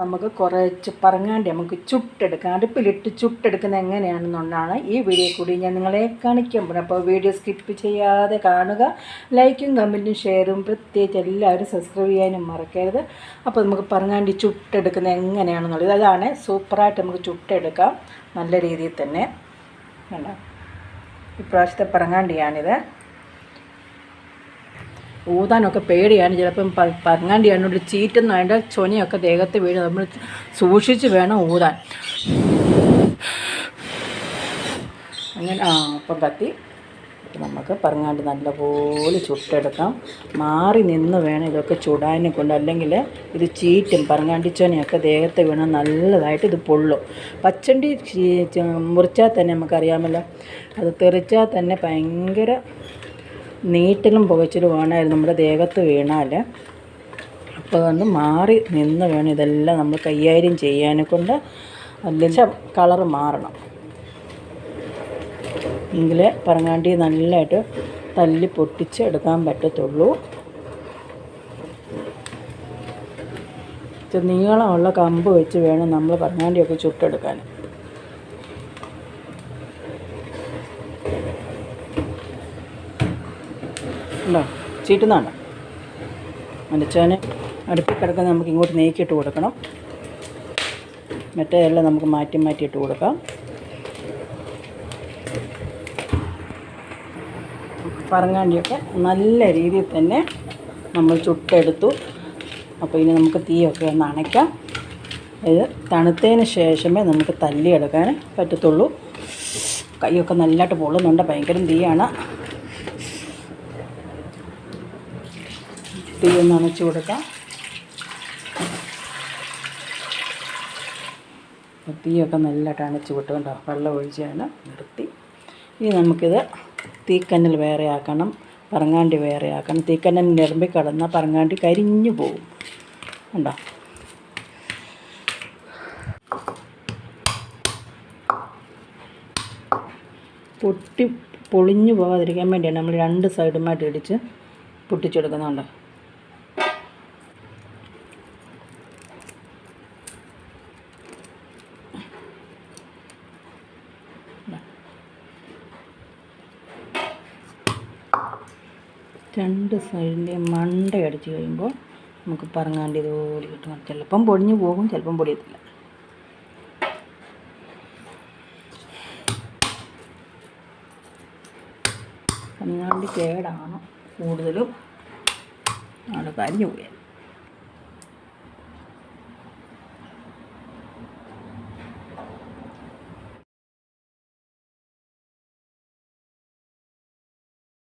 നമുക്ക് കുറച്ച് പറങ്ങാണ്ടി നമുക്ക് ചുട്ടെടുക്കാം. അടുപ്പിലിട്ട് ചുട്ടെടുക്കുന്നത് എങ്ങനെയാണെന്നുള്ളതാണ് ഈ വീഡിയോ കൂടി ഞാൻ നിങ്ങളെ കാണിക്കാൻ പോകുന്നത്. അപ്പോൾ വീഡിയോ സ്കിപ്പ് ചെയ്യാതെ കാണുക. ലൈക്കും കമന്റും ഷെയറും പ്രത്യേകിച്ച് എല്ലാവരും സബ്സ്ക്രൈബ് ചെയ്യാനും മറക്കരുത്. അപ്പോൾ നമുക്ക് പറങ്ങാണ്ടി ചുട്ടെടുക്കുന്നത് എങ്ങനെയാണെന്നുള്ളത്. അതാണ് സൂപ്പറായിട്ട് നമുക്ക് ചുട്ടെടുക്കാം. നല്ല രീതിയിൽ തന്നെ. കണ്ടോ? ഇപ്രാവശ്യത്തെ പറങ്ങാണ്ടിയാണിത്. ഊതാനൊക്കെ പേടിയാണ്. ചിലപ്പം പറങ്ങാണ്ടിയാണ് ഒരു ചീറ്റെന്ന് അതിന്റെ ചൊനിയൊക്കെ ദേഹത്ത് വീണ് നമ്മൾ സൂക്ഷിച്ച് വേണം ഊതാൻ. അങ്ങനെ ആ അപ്പം കത്തി നമുക്ക് പറങ്ങാണ്ട് നല്ലപോലെ ചുട്ടെടുക്കാം. മാറി നിന്ന് വേണം ഇതൊക്കെ ചുടാനെ കൊണ്ട്. അല്ലെങ്കിൽ ഇത് ചീറ്റും പറങ്ങാണ്ടിച്ചോനെയൊക്കെ ദേഹത്ത് വീണാൽ നല്ലതായിട്ട് ഇത് പൊള്ളും. പച്ചണ്ടി മുറിച്ചാൽ തന്നെ നമുക്കറിയാമല്ലോ. അത് തെറിച്ചാൽ തന്നെ ഭയങ്കര നീട്ടിലും പുകച്ചിലും വേണമായിരുന്നു. നമ്മുടെ ദേഹത്ത് വീണാൽ അപ്പോൾ അതൊന്ന് മാറി നിന്ന് വേണം ഇതെല്ലാം നമ്മൾ കൈകാര്യം ചെയ്യാനെ കൊണ്ട് അല്ലെങ്കിൽ കളറ് മാറണം. എങ്കിലേ പറങ്ങാണ്ടി നല്ലതായിട്ട് തല്ലി പൊട്ടിച്ച് എടുക്കാൻ പറ്റത്തുള്ളൂ. നീളമുള്ള കമ്പ് വെച്ച് വേണം നമ്മൾ പറങ്ങാണ്ടിയൊക്കെ ചുട്ടെടുക്കാൻ ഉണ്ടോ? ചീറ്റുന്നുണ്ടോ മരിച്ചവന് അടുപ്പിൽ കിടക്കുന്ന നമുക്ക് ഇങ്ങോട്ട് നീക്കിയിട്ട് കൊടുക്കണം. മറ്റേ എല്ലാം നമുക്ക് മാറ്റി മാറ്റി ഇട്ട് കൊടുക്കാം. പറങ്ങാണ്ടിയൊക്കെ നല്ല രീതിയിൽ തന്നെ നമ്മൾ ചുട്ടെടുത്തു. അപ്പോൾ ഇനി നമുക്ക് തീയൊക്കെ ഒന്ന് അണയ്ക്കാം. ഇത് തണുത്തതിന് ശേഷമേ നമുക്ക് തല്ലിയെടുക്കാൻ പറ്റത്തുള്ളൂ. കൈയൊക്കെ നല്ലതായിട്ട് പൊള്ളുന്നുണ്ട്. ഭയങ്കര തീയാണ്. തീ ഒന്ന് അണച്ചു കൊടുക്കാം തീയൊക്കെ നല്ലതായിട്ട് അണച്ച് വിട്ടു കേട്ടോ. വെള്ളം ഒഴിച്ചാണ് നിർത്തി. ഇനി നമുക്കിത് തീക്കന്നൽ വേറെ ആക്കണം. പറങ്ങാണ്ടി വേറെ ആക്കണം. തീക്കന്നൽ നിരമ്പി കിടന്നാൽ പറങ്ങാണ്ടി കരിഞ്ഞു പോകും ഉണ്ടോ പൊട്ടി പൊളിഞ്ഞു പോകാതിരിക്കാൻ വേണ്ടിയാണ് നമ്മൾ രണ്ട് സൈഡുമായിട്ട് ഇടിച്ച് പൊട്ടിച്ചെടുക്കുന്നുണ്ട് രണ്ട് സൈഡിന്റെ മണ്ട അടിച്ച് കഴിയുമ്പോൾ നമുക്ക് പറങ്ങാണ്ട് ഇതുപോലെ കിട്ടും. ചിലപ്പം പൊടിഞ്ഞു പോകും ചിലപ്പം പൊടിയത്തില്ല. പറങ്ങാണ്ടി കേടാണ് കൂടുതലും. അവിടെ കരിഞ്ഞു പോയാൽ.